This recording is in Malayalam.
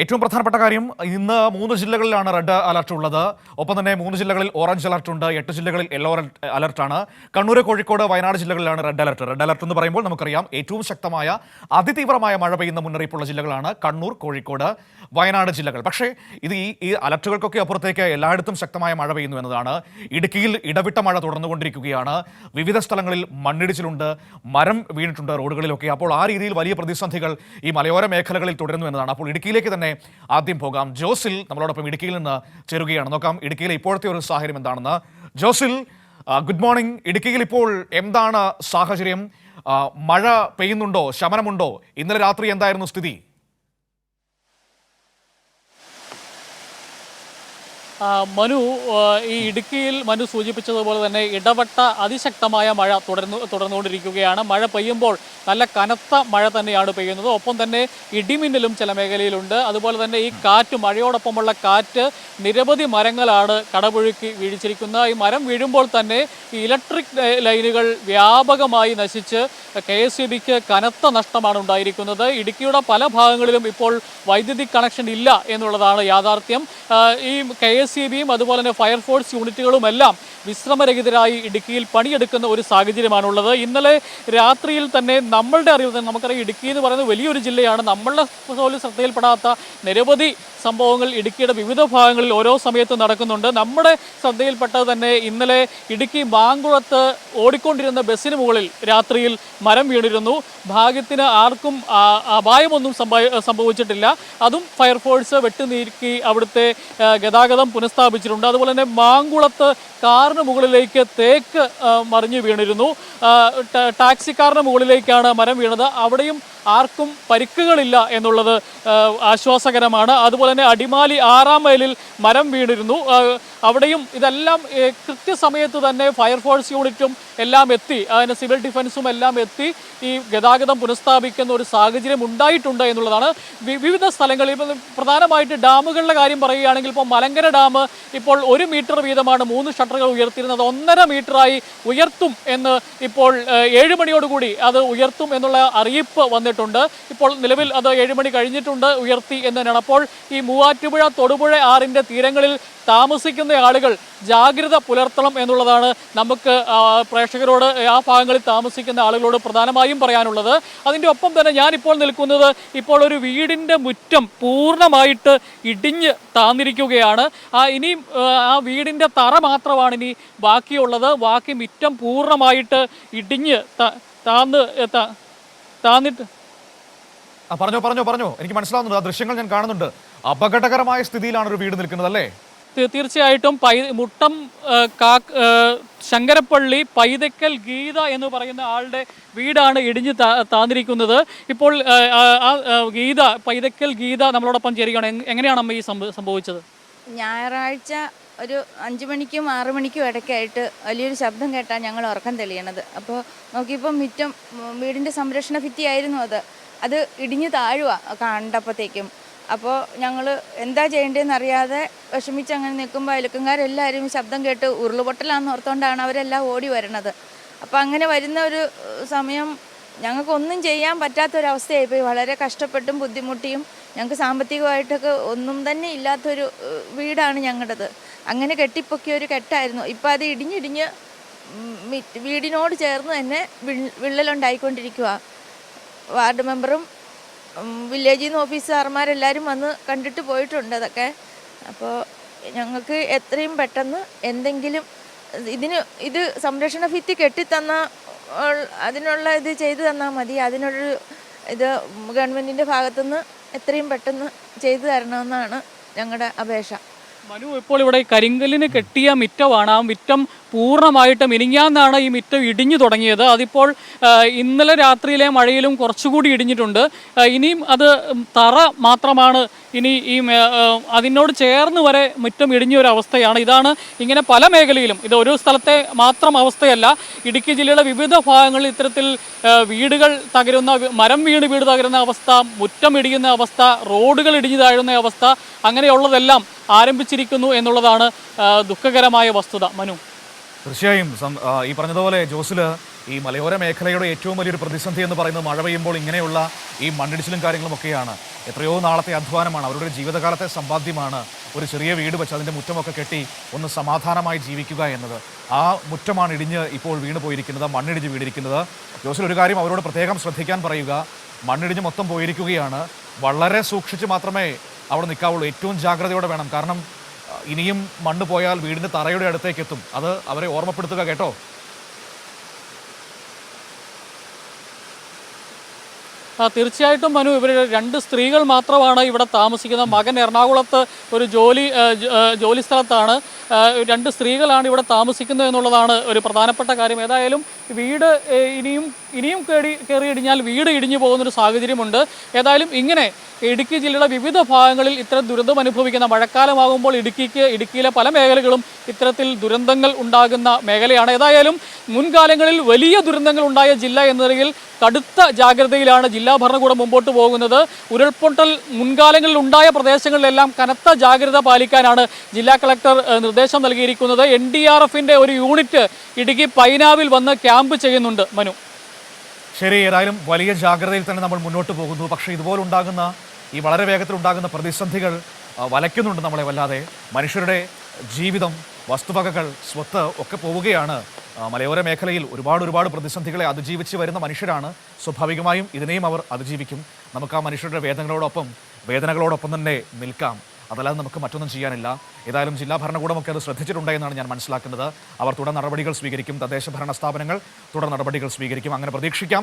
ഏറ്റവും പ്രധാനപ്പെട്ട കാര്യം ഇന്ന് മൂന്ന് ജില്ലകളിലാണ് റെഡ് അലർട്ട് ഉള്ളത്. ഒപ്പം തന്നെ മൂന്ന് ജില്ലകളിൽ ഓറഞ്ച് അലർട്ട് ഉണ്ട്. എട്ട് ജില്ലകളിൽ യെല്ലോ അലർട്ടാണ്. കണ്ണൂർ കോഴിക്കോട് വയനാട് ജില്ലകളിലാണ് റെഡ് അലർട്ട്. റെഡ് അലർട്ട് എന്ന് പറയുമ്പോൾ നമുക്കറിയാം ഏറ്റവും ശക്തമായ അതിതീവ്രമായ മഴ പെയ്യുന്ന മുന്നറിയിപ്പുള്ള ജില്ലകളാണ് കണ്ണൂർ കോഴിക്കോട് വയനാട് ജില്ലകൾ. പക്ഷേ ഇത് ഈ ഈ അലർട്ടുകൾക്കൊക്കെ അപ്പുറത്തേക്ക് എല്ലായിടത്തും ശക്തമായ മഴ പെയ്യുന്നു എന്നതാണ്. ഇടുക്കിയിൽ ഇടവിട്ട മഴ തുടർന്നുകൊണ്ടിരിക്കുകയാണ്. വിവിധ സ്ഥലങ്ങളിൽ മണ്ണിടിച്ചിലുണ്ട് മരം വീണിട്ടുണ്ട് റോഡുകളിലൊക്കെ. അപ്പോൾ ആ രീതിയിൽ വലിയ പ്രതിസന്ധികൾ ഈ മലയോര മേഖലകളിൽ തുടരുന്നു എന്നതാണ്. അപ്പോൾ ഇടുക്കിയിലേക്ക് തന്നെ ആദ്യം പോകാം. ജോസിൽ നമ്മളോടൊപ്പം ഇടുക്കിയിൽ നിന്ന് ചേരുകയാണ്. നോക്കാം ഇടുക്കിയിലെ ഇപ്പോഴത്തെ ഒരു സാഹചര്യം എന്താണെന്ന്. ജോസിൽ ഗുഡ് മോർണിംഗ് ഇടുക്കിയിൽ ഇപ്പോൾ എന്താണ് സാഹചര്യം? മഴ പെയ്യുന്നുണ്ടോ? ശമനമുണ്ടോ? ഇന്നലെ രാത്രി എന്തായിരുന്നു സ്ഥിതി? മനു ഈ ഇടുക്കിയിൽ മനു സൂചിപ്പിച്ചതുപോലെ തന്നെ ഇടവട്ട അതിശക്തമായ മഴ തുടർന്നു തുടർന്നുകൊണ്ടിരിക്കുകയാണ്. മഴ പെയ്യുമ്പോൾ നല്ല കനത്ത മഴ തന്നെയാണ് പെയ്യുന്നത്. ഒപ്പം തന്നെ ഇടിമിന്നലും ചില മേഖലയിലുണ്ട്. അതുപോലെ തന്നെ ഈ കാറ്റ് മഴയോടൊപ്പമുള്ള കാറ്റ് നിരവധി മരങ്ങളാണ് കടപുഴുക്കി വീഴിച്ചിരിക്കുന്നത്. ഈ മരം വീഴുമ്പോൾ തന്നെ ഈ ഇലക്ട്രിക് ലൈനുകൾ വ്യാപകമായി നശിച്ച് കെ എസ് ബിക്ക് കനത്ത നഷ്ടമാണ് ഉണ്ടായിരിക്കുന്നത്. ഇടുക്കിയുടെ പല ഭാഗങ്ങളിലും ഇപ്പോൾ വൈദ്യുതി കണക്ഷൻ ഇല്ല എന്നുള്ളതാണ് യാഥാർത്ഥ്യം. ഈ കെ സി ബിയും അതുപോലെ തന്നെ ഫയർഫോഴ്സ് യൂണിറ്റുകളുമെല്ലാം വിശ്രമരഹിതരായി ഇടുക്കിയിൽ പണിയെടുക്കുന്ന ഒരു സാഹചര്യമാണുള്ളത്. ഇന്നലെ രാത്രിയിൽ തന്നെ നമ്മളുടെ അറിവ് തന്നെ നമുക്കറിയാം ഇടുക്കി എന്ന് പറയുന്നത് വലിയൊരു ജില്ലയാണ്. നമ്മളുടെ പോലും ശ്രദ്ധയിൽപ്പെടാത്ത നിരവധി സംഭവങ്ങൾ ഇടുക്കിയുടെ വിവിധ ഭാഗങ്ങളിൽ ഓരോ സമയത്തും നടക്കുന്നുണ്ട്. നമ്മുടെ ശ്രദ്ധയിൽപ്പെട്ടത് തന്നെ ഇന്നലെ ഇടുക്കി മാങ്കുളത്ത് ഓടിക്കൊണ്ടിരുന്ന ബസ്സിന് മുകളിൽ രാത്രിയിൽ മരം വീണിരുന്നു. ഭാഗ്യത്തിന് ആർക്കും അപായമൊന്നും സംഭവിച്ചിട്ടില്ല. അതും ഫയർഫോഴ്സ് വെട്ടുനീക്കി അവിടുത്തെ ഗതാഗതം പുനഃസ്ഥാപിച്ചിട്ടുണ്ട്. അതുപോലെ തന്നെ മാങ്കുളത്ത് കാറിന് മുകളിലേക്ക് തേക്ക് മറിഞ്ഞു വീണിരുന്നു. ടാക്സിക്കാറിന് മുകളിലേക്കാണ് മരം വീണത്. അവിടെയും ആർക്കും പരിക്കുകളില്ല എന്നുള്ളത് ആശ്വാസകരമാണ്. അതുപോലെ തന്നെ അടിമാലി ആറാം മൈലിൽ മരം വീണിരുന്നു. അവിടെയും ഇതെല്ലാം കൃത്യസമയത്ത് തന്നെ ഫയർഫോഴ്സ് യൂണിറ്റും എല്ലാം എത്തി അതിന് സിവിൽ ഡിഫൻസും എല്ലാം എത്തി ഈ ഗതാഗതം പുനഃസ്ഥാപിക്കുന്ന ഒരു സാഹചര്യം ഉണ്ടായിട്ടുണ്ട് എന്നുള്ളതാണ്. വിവിധ സ്ഥലങ്ങളിൽ പ്രധാനമായിട്ട് ഡാമുകളുടെ കാര്യം പറയുകയാണെങ്കിൽ ഇപ്പോൾ മലങ്കര ഡാം ഇപ്പോൾ ഒരു മീറ്റർ വീതമാണ് മൂന്ന് ഷട്ടറുകൾ ഉയർത്തിയിരുന്നത്. ഒന്നര മീറ്ററായി ഉയർത്തും എന്ന് ഇപ്പോൾ ഏഴ് മണിയോടുകൂടി അത് ഉയർത്തും എന്നുള്ള അറിയിപ്പ് വന്നിട്ടുണ്ട്. ഇപ്പോൾ നിലവിൽ അത് ഏഴ് മണി കഴിഞ്ഞിട്ടുണ്ട് ഉയർത്തി എന്ന് തന്നെയാണ്. അപ്പോൾ ഈ മൂവാറ്റുപുഴ തൊടുപുഴ ആറിന്റെ തീരങ്ങളിൽ താമസിക്കുന്ന ആളുകൾ ജാഗ്രത പുലർത്തണം എന്നുള്ളതാണ് നമുക്ക് പ്രേക്ഷകരോട് ആ ഭാഗങ്ങളിൽ താമസിക്കുന്ന ആളുകളോട് പ്രധാനമായും പറയാനുള്ളത്. അതിന്റെ ഒപ്പം തന്നെ ഞാനിപ്പോൾ നിൽക്കുന്നത് ഇപ്പോൾ ഒരു വീടിന്റെ മുറ്റം പൂർണമായിട്ട് ഇടിഞ്ഞ് താന്നിരിക്കുകയാണ്. ആ ഇനിയും ആ, വീടിന്റെ തറ മാത്രമാണ് ഇനി ബാക്കിയുള്ളത്. ബാക്കി മുറ്റം പൂർണമായിട്ട് ഇടിഞ്ഞ് താന്ന് താന്നിട്ട്. പറഞ്ഞോ പറഞ്ഞോ പറഞ്ഞോ. എനിക്ക് മനസ്സിലാവുന്നുണ്ട്. ആ ദൃശ്യങ്ങൾ ഞാൻ കാണുന്നുണ്ട്. അപകടകരമായ സ്ഥിതിയിലാണ് ഒരു വീട് നിൽക്കുന്നത് അല്ലേ? തീർച്ചയായിട്ടും പൈ മുട്ടം കാ- ശങ്കരപ്പള്ളി പൈതക്കൽ ഗീത എന്ന് പറയുന്ന ആളുടെ വീടാണ് ഇടിഞ്ഞ് താന്നിരിക്കുന്നത്. ഇപ്പോൾ ആ, ഗീത പൈതക്കൽ ഗീത നമ്മളോടൊപ്പം ചേരുകയാണ്. എങ്- എങ്ങനെയാണ് അമ്മ ഈ സംഭവിച്ചത്? ഞായറാഴ്ച ഒരു അഞ്ച് മണിക്കും ആറു മണിക്കും ഇടയ്ക്കായിട്ട് വലിയൊരു ശബ്ദം കേട്ടാൽ ഞങ്ങൾ ഉറക്കം തെളിയണത്. അപ്പോൾ നോക്കിയപ്പോൾ മുറ്റം വീടിന്റെ സംരക്ഷണ ഭിത്തിയായിരുന്നു അത്. അത് ഇടിഞ്ഞു താഴുക കണ്ടപ്പോഴത്തേക്കും അപ്പോൾ ഞങ്ങൾ എന്താ ചെയ്യേണ്ടതെന്ന് അറിയാതെ വിഷമിച്ച് അങ്ങനെ നിൽക്കുമ്പോൾ അയൽക്കാരെല്ലാവരും ശബ്ദം കേട്ട് ഉരുളുപൊട്ടലാന്ന് ഓർത്തുകൊണ്ടാണ് അവരെല്ലാം ഓടി വരണത്. അപ്പോൾ അങ്ങനെ വരുന്ന ഒരു സമയം ഞങ്ങൾക്കൊന്നും ചെയ്യാൻ പറ്റാത്തൊരവസ്ഥയായിപ്പോയി. വളരെ കഷ്ടപ്പെട്ടും ബുദ്ധിമുട്ടിയും ഞങ്ങൾക്ക് സാമ്പത്തികമായിട്ടൊക്കെ ഒന്നും തന്നെ ഇല്ലാത്തൊരു വീടാണ് ഞങ്ങളുടേത്. അങ്ങനെ കെട്ടിപ്പൊക്കിയ ഒരു കെട്ടായിരുന്നു. ഇപ്പം അത് ഇടിഞ്ഞിടിഞ്ഞ് വീടിനോട് ചേർന്ന് തന്നെ വിള്ളലുണ്ടായിക്കൊണ്ടിരിക്കുക വാർഡ് മെമ്പറും വില്ലേജിൽ നിന്ന് ഓഫീസർമാരെല്ലാവരും വന്ന് കണ്ടിട്ട് പോയിട്ടുണ്ട് അതൊക്കെ. അപ്പോൾ ഞങ്ങൾക്ക് എത്രയും പെട്ടെന്ന് എന്തെങ്കിലും ഇതിന് ഇത് സംരക്ഷണ ഭിത്തി കെട്ടിത്തന്ന അതിനുള്ള ഇത് ചെയ്തു തന്നാൽ മതി. അതിനൊരു ഇത് ഗവൺമെന്റിന്റെ ഭാഗത്തുനിന്ന് എത്രയും പെട്ടെന്ന് ചെയ്തു തരണമെന്നാണ് ഞങ്ങളുടെ അപേക്ഷ. മനു ഇപ്പോൾ ഇവിടെ കരിങ്കല്ലിന് കെട്ടിയ മിറ്റമാണ്. ആ മിറ്റം പൂർണമായിട്ട് മിനിങ്ങാന്നാണ് ഈ മിറ്റം ഇടിഞ്ഞു തുടങ്ങിയത്. അതിപ്പോൾ ഇന്നലെ രാത്രിയിലെ മഴയിലും കുറച്ചുകൂടി ഇടിഞ്ഞിട്ടുണ്ട്. ഇനിയും അത് തറ മാത്രമാണ് ഇനി ഈ അതിനോട് ചേർന്ന് വരെ മുറ്റം ഇടിഞ്ഞ ഒരു അവസ്ഥയാണ്. ഇതാണ് ഇങ്ങനെ പല മേഖലയിലും ഇത് ഒരു സ്ഥലത്തെ മാത്രം അവസ്ഥയല്ല. ഇടുക്കി ജില്ലയുടെ വിവിധ ഭാഗങ്ങളിൽ ഇത്തരത്തിൽ വീടുകൾ തകരുന്ന മരം വീണ് വീട് തകരുന്ന അവസ്ഥ മുറ്റം ഇടിയുന്ന അവസ്ഥ റോഡുകൾ ഇടിഞ്ഞു താഴുന്ന അവസ്ഥ അങ്ങനെയുള്ളതെല്ലാം ആരംഭിച്ചിരിക്കുന്നു എന്നുള്ളതാണ് ദുഃഖകരമായ വസ്തുത. മനു? തീർച്ചയായും ഈ പറഞ്ഞതുപോലെ ജോസിൽ ഈ മലയോര മേഖലയുടെ ഏറ്റവും വലിയൊരു പ്രതിസന്ധി എന്ന് പറയുന്നത് മഴ പെയ്യുമ്പോൾ ഇങ്ങനെയുള്ള ഈ മണ്ണിടിച്ചിലും കാര്യങ്ങളും ഒക്കെയാണ്. എത്രയോ നാളത്തെ അധ്വാനമാണ്. അവരുടെ ജീവിതകാലത്തെ സമ്പാദ്യമാണ് ഒരു ചെറിയ വീട് വെച്ച് അതിന്റെ മുറ്റമൊക്കെ കെട്ടി ഒന്ന് സമാധാനമായി ജീവിക്കുക എന്നത്. ആ മുറ്റമാണ് ഇടിഞ്ഞ് ഇപ്പോൾ വീണ് പോയിരിക്കുന്നത് മണ്ണിടിഞ്ഞ് വീണിരിക്കുന്നത്. ജോസിൽ ഒരു കാര്യം അവരോട് പ്രത്യേകം ശ്രദ്ധിക്കാൻ പറയുക. മണ്ണിടിഞ്ഞ് മൊത്തം പോയിരിക്കുകയാണ്. വളരെ സൂക്ഷിച്ച് മാത്രമേ അവിടെ നിൽക്കാവുള്ളൂ. ഏറ്റവും ജാഗ്രതയോടെ വേണം. കാരണം ഇനിയും മണ്ണ് പോയാൽ വീടിന്റെ തറയുടെ അടുത്തേക്ക് എത്തും അത് അവരെ ഓർമ്മപ്പെടുത്തുക കേട്ടോ. തീർച്ചയായിട്ടും മനു ഇവർ രണ്ട് സ്ത്രീകൾ മാത്രമാണ് ഇവിടെ താമസിക്കുന്നത്. മകൻ എറണാകുളത്ത് ഒരു ജോലി ജോലി സ്ഥലത്താണ്. രണ്ട് സ്ത്രീകളാണ് ഇവിടെ താമസിക്കുന്നത് എന്നുള്ളതാണ് ഒരു പ്രധാനപ്പെട്ട കാര്യം. ഏതായാലും വീട് ഇനിയും ഇനിയും കയറി കയറി ഇടിഞ്ഞാൽ വീട് ഇടിഞ്ഞു പോകുന്നൊരു സാഹചര്യമുണ്ട്. ഏതായാലും ഇങ്ങനെ ഇടുക്കി ജില്ലയുടെ വിവിധ ഭാഗങ്ങളിൽ ഇത്തരം ദുരന്തം അനുഭവിക്കുന്ന മഴക്കാലമാകുമ്പോൾ ഇടുക്കിക്ക് ഇടുക്കിയിലെ പല മേഖലകളും ഇത്തരത്തിൽ ദുരന്തങ്ങൾ ഉണ്ടാകുന്ന മേഖലയാണ്. ഏതായാലും മുൻകാലങ്ങളിൽ വലിയ ദുരന്തങ്ങൾ ഉണ്ടായ ജില്ല എന്ന നിലയിൽ കടുത്ത ജാഗ്രതയിലാണ് ജില്ലാ ഭരണകൂടം മുമ്പോട്ട് പോകുന്നത്. ഉരുൾപൊട്ടൽ മുൻകാലങ്ങളിൽ ഉണ്ടായ പ്രദേശങ്ങളിലെല്ലാം കനത്ത ജാഗ്രത പാലിക്കാനാണ് ജില്ലാ കളക്ടർ നിർദ്ദേശം നൽകിയിരിക്കുന്നത്. എൻ ഒരു യൂണിറ്റ് ഇടുക്കി പൈനാവിൽ വന്ന് ക്യാമ്പ് ചെയ്യുന്നുണ്ട് മനു. ശരി ഏതായാലും വലിയ ജാഗ്രതയിൽ തന്നെ നമ്മൾ മുന്നോട്ട് പോകുന്നു. പക്ഷേ ഇതുപോലെ ഉണ്ടാകുന്ന ഈ വളരെ വേഗത്തിൽ ഉണ്ടാകുന്ന പ്രതിസന്ധികൾ വലയ്ക്കുന്നുണ്ട് നമ്മളെ വല്ലാതെ. മനുഷ്യരുടെ ജീവിതം വസ്തുവകകൾ സ്വത്ത് ഒക്കെ പോവുകയാണ്. മലയോര മേഖലയിൽ ഒരുപാട് ഒരുപാട് പ്രതിസന്ധികളെ അതിജീവിച്ച് വരുന്ന മനുഷ്യരാണ്. സ്വാഭാവികമായും ഇതിനെയും അവർ അതിജീവിക്കും. നമുക്ക് ആ മനുഷ്യരുടെ വേദനകളോടൊപ്പം വേദനകളോടൊപ്പം തന്നെ നിൽക്കാം. അതല്ലാതെ നമുക്ക് മറ്റൊന്നും ചെയ്യാനില്ല. ഏതായാലും ജില്ലാ ഭരണകൂടമൊക്കെ അത് ശ്രദ്ധിച്ചിട്ടുണ്ടെന്നാണ് ഞാൻ മനസ്സിലാക്കുന്നത്. അവർ തുടർ നടപടികൾ സ്വീകരിക്കും. തദ്ദേശ ഭരണ സ്ഥാപനങ്ങൾ തുടർ നടപടികൾ സ്വീകരിക്കും. അങ്ങനെ പ്രതീക്ഷിക്കാം.